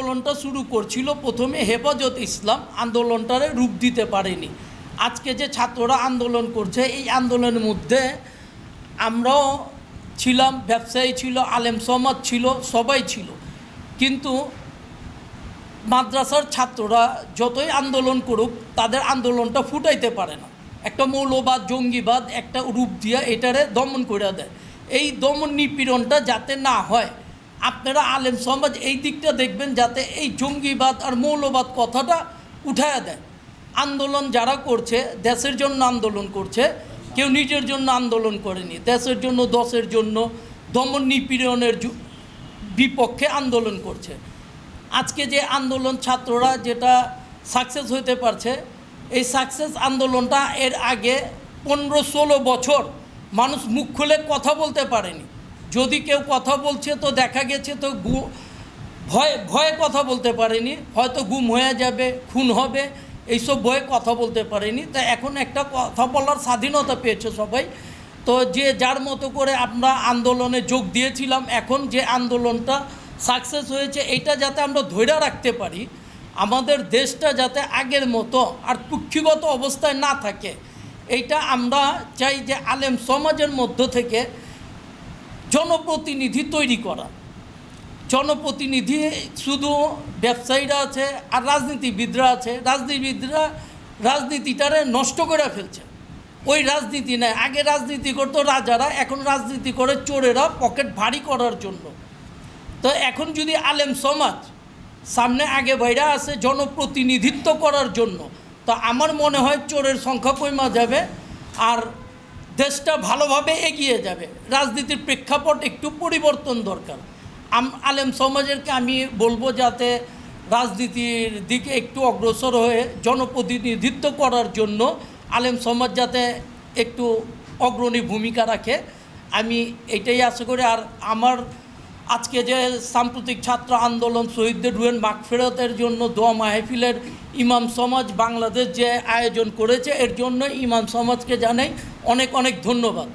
আন্দোলনটা শুরু করছিল। প্রথমে হেফাজত ইসলাম আন্দোলনটারে রূপ দিতে পারেনি। আজকে যে ছাত্ররা আন্দোলন করছে, এই আন্দোলনের মধ্যে আমরাও ছিলাম, ব্যবসায়ী ছিল, আলেম সমাজ ছিল, সবাই ছিল। কিন্তু মাদ্রাসার ছাত্ররা যতই আন্দোলন করুক, তাদের আন্দোলনটা ফুটাইতে পারে না। একটা মৌলবাদ, জঙ্গিবাদ, একটা রূপ দিয়া এটারে দমন করে দেয়। এই দমন নিপীড়নটা যাতে না হয় আপনারা আলেম সমাজ এই দিকটা দেখবেন যাতে এই জঙ্গিবাদ আর মৌলবাদ কথাটা উঠায়া দেয়। আন্দোলন যারা করছে, দেশের জন্য আন্দোলন করছে, কেউ নিজের জন্য আন্দোলন করেনি। দেশের জন্য, দশের জন্য, দমন নিপীড়নের বিপক্ষে আন্দোলন করছে। আজকে যে আন্দোলন ছাত্ররা যেটা সাকসেস হতে পারছে, এই সাকসেস আন্দোলনটা এর আগে পনেরো ষোলো বছর মানুষ মুখ খুলে কথা বলতে পারেনি। যদি কেউ কথা বলছে তো দেখা গেছে তো গু- ভয়, ভয়ে কথা বলতে পারেনি, হয়তো গুম হয়ে যাবে, খুন হবে, এইসব ভয়ে কথা বলতে পারেনি। তা এখন একটা কথা বলার স্বাধীনতা পেয়েছে সবাই। তো যে যার মতো করে আমরা আন্দোলনে যোগ দিয়েছিলাম, এখন যে আন্দোলনটা সাকসেস হয়েছে এটা যাতে আমরা ধৈর্য রাখতে পারি, আমাদের দেশটা যাতে আগের মতো আর কুক্ষিগত অবস্থায় না থাকে, এইটা আমরা চাই যে আলেম সমাজের মধ্য থেকে জনপ্রতিনিধি তৈরি করা। জনপ্রতিনিধি শুধু ব্যবসায়ীরা আছে আর রাজনীতিবিদরা আছে। রাজনীতিবিদরা রাজনীতিটারে নষ্ট করে ফেলছে। ওই রাজনীতি নেই। আগে রাজনীতি করতো রাজারা, এখন রাজনীতি করে চোরেরা পকেট ভারী করার জন্য। তো এখন যদি আলেম সমাজ সামনে আগে বাইরা আছে জনপ্রতিনিধিত্ব করার জন্য, তো আমার মনে হয় চোরের সংখ্যা কমা যাবে। আর দেশটা ভালোভাবে এগিয়ে যাবে। রাজনীতির প্রেক্ষাপট একটু পরিবর্তন দরকার। আলেম সমাজেরকে আমি বলব যাতে রাজনীতির দিকে একটু অগ্রসর হয়ে জনপ্রতিনিধিত্ব করার জন্য আলেম সমাজ যাতে একটু অগ্রণী ভূমিকা রাখে। আমি এটাই আশা করি। আর আমার আজকে যে সাম্প্রতিক ছাত্র আন্দোলন শহীদদের রুয়েন মাগফেরতের জন্য দোয়া মাহফিলের ইমাম সমাজ বাংলাদেশ যে আয়োজন করেছে, এর জন্য ইমাম সমাজকে জানাই অনেক অনেক ধন্যবাদ।